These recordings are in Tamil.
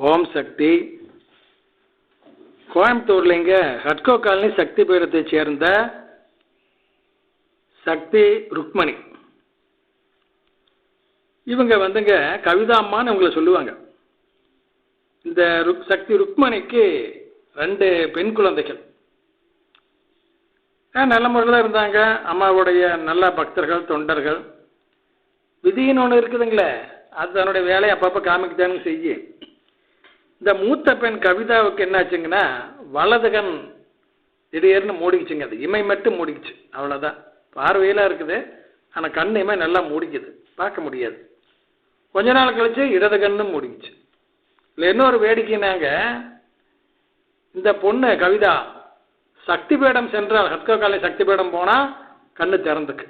ஓம் சக்தி. கோயம்புத்தூர்ல இங்க ஹட்கோ காலனி சக்தி பீடத்தை சேர்ந்த சக்தி ருக்மணி. இவங்க வந்துங்க கவிதாம்மான்னு இவங்களை சொல்லுவாங்க. இந்த ருக் சக்தி ருக்மணிக்கு ரெண்டு பெண் குழந்தைகள். ஆ, நல்ல முறையில் இருந்தாங்க. அம்மாவுடைய நல்ல பக்தர்கள் தொண்டர்கள். விதின்னு ஒன்று இருக்குதுங்களே. அது தன்னுடைய வேலையை அப்பப்போ காமிக்கத்தானுங்க செய்யும் இந்த மூத்த பெண் கவிதாவுக்கு என்னாச்சுங்கன்னா வலது கண் திடீர்னு மூடிக்குச்சுங்க. அது இமை மட்டும் மூடிக்குச்சு. அவ்வளோதான் பார்வையிலாக இருக்குது. ஆனால் கண் இமை நல்லா மூடிக்குது. பார்க்க முடியாது. கொஞ்ச நாள் கழிச்சு இடது கண்ணும் மூடிக்குச்சு. இல்லை இன்னொரு வேடிக்கைனாங்க இந்த பொண்ணு கவிதா சக்தி பீடம் சென்றால் ஹத்கோ காலை சக்தி பீடம் போனால் கண்ணு திறந்துக்கு.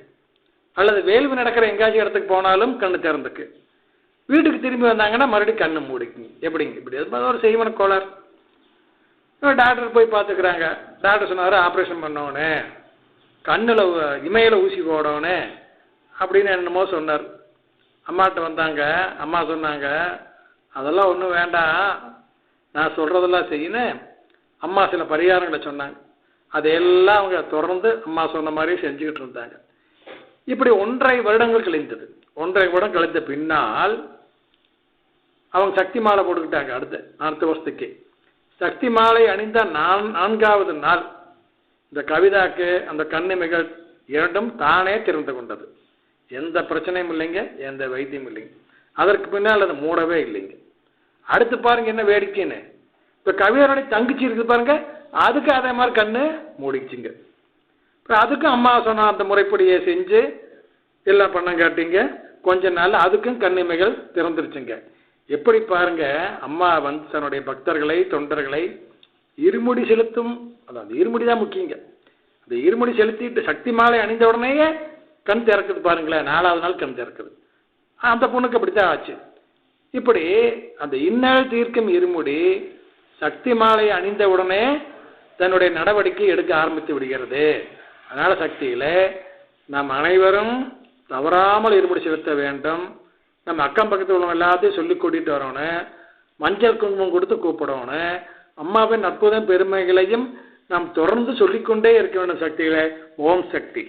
அல்லது வேள்வி நடக்கிற எங்கேயாச்சும் இடத்துக்கு போனாலும் கண்ணு திறந்துக்கு. வீட்டுக்கு திரும்பி வந்தாங்கன்னா மறுபடியும் கண்ணு மூடிக்குங்க எப்படிங்க? இப்படி அது ஒரு செய்வன கோளாறு. டாக்டர் போய் பார்த்துக்கிறாங்க. டாக்டர் சொன்னார் ஆப்ரேஷன் பண்ணோன்னு கண்ணில் இமையில் ஊசி போடணும் அப்படின்னு என்னமோ சொன்னார். அம்மாட்ட வந்தாங்க. அம்மா சொன்னாங்க அதெல்லாம் ஒன்றும் வேண்டாம். நான் சொல்கிறதெல்லாம் செய்யணும் அம்மா சில பரிகாரங்களை சொன்னாங்க. அதையெல்லாம் அவங்க தொடர்ந்து அம்மா சொன்ன மாதிரி செஞ்சுக்கிட்டு இருந்தாங்க. இப்படி ஒன்றரை வருடங்கள் கழிந்தது. ஒன்றரை வருடம் கழித்த பின்னால் அவங்க சக்தி மாலை போட்டுக்கிட்டாங்க அடுத்த அடுத்த வருஷத்துக்கு. சக்தி மாலை அணிந்த நான் நான்காவது நாள் இந்த கவிதாக்கு அந்த கண்ணிமைகள் இரண்டும் தானே திறந்து கொண்டது. எந்த பிரச்சனையும் இல்லைங்க எந்த வைத்தியம் இல்லைங்க. அதற்கு பின்னால் அது மூடவே இல்லைங்க. அடுத்து பாருங்க என்ன வேடிக்கைன்னு. இப்போ கவிதனுடைய தங்கச்சி இருக்குது பாருங்க அதுக்கு அதே மாதிரி கண்ணு மூடிச்சுங்க. அப்புறம் அதுக்கும் அம்மா சொன்ன அந்த முறைப்படியை செஞ்சு எல்லாம் பண்ண காட்டிங்க கொஞ்ச நாள் அதுக்கும் கண்ணிமைகள் திறந்துருச்சுங்க. எப்படி பாருங்க அம்மா வந்து தன்னுடைய பக்தர்களை தொண்டர்களை இருமுடி செலுத்தும் அதாவது இருமுடி தான் முக்கியங்க. அந்த இருமுடி செலுத்திட்டு சக்தி மாலை அணிந்த உடனேயே கண் திறக்குது பாருங்களேன் நாலாவது நாள் கண் திறக்குது. அந்த பொண்ணுக்கு அப்படித்தான் ஆச்சு. இப்படி அந்த இன்னல் தீர்க்கும் இருமுடி சக்தி மாலை அணிந்த உடனே தன்னுடைய நடவடிக்கை எடுக்க ஆரம்பித்து விடுகிறது. அதனால சக்தியில நாம் அனைவரும் தவறாமல் இருமுடி செலுத்த வேண்டும். நம்ம அக்கம் பக்கத்தில் உள்ளவங்க எல்லாத்தையும் சொல்லி கூட்டிகிட்டு வரணும் மஞ்சள் குங்குமம் கொடுத்து கூப்பிடணும் அம்மாவின் அற்புதம் பெருமைகளையும் நாம் தொடர்ந்து சொல்லிக்கொண்டே இருக்க வேண்டும் சக்திகளை ஓம் சக்தி.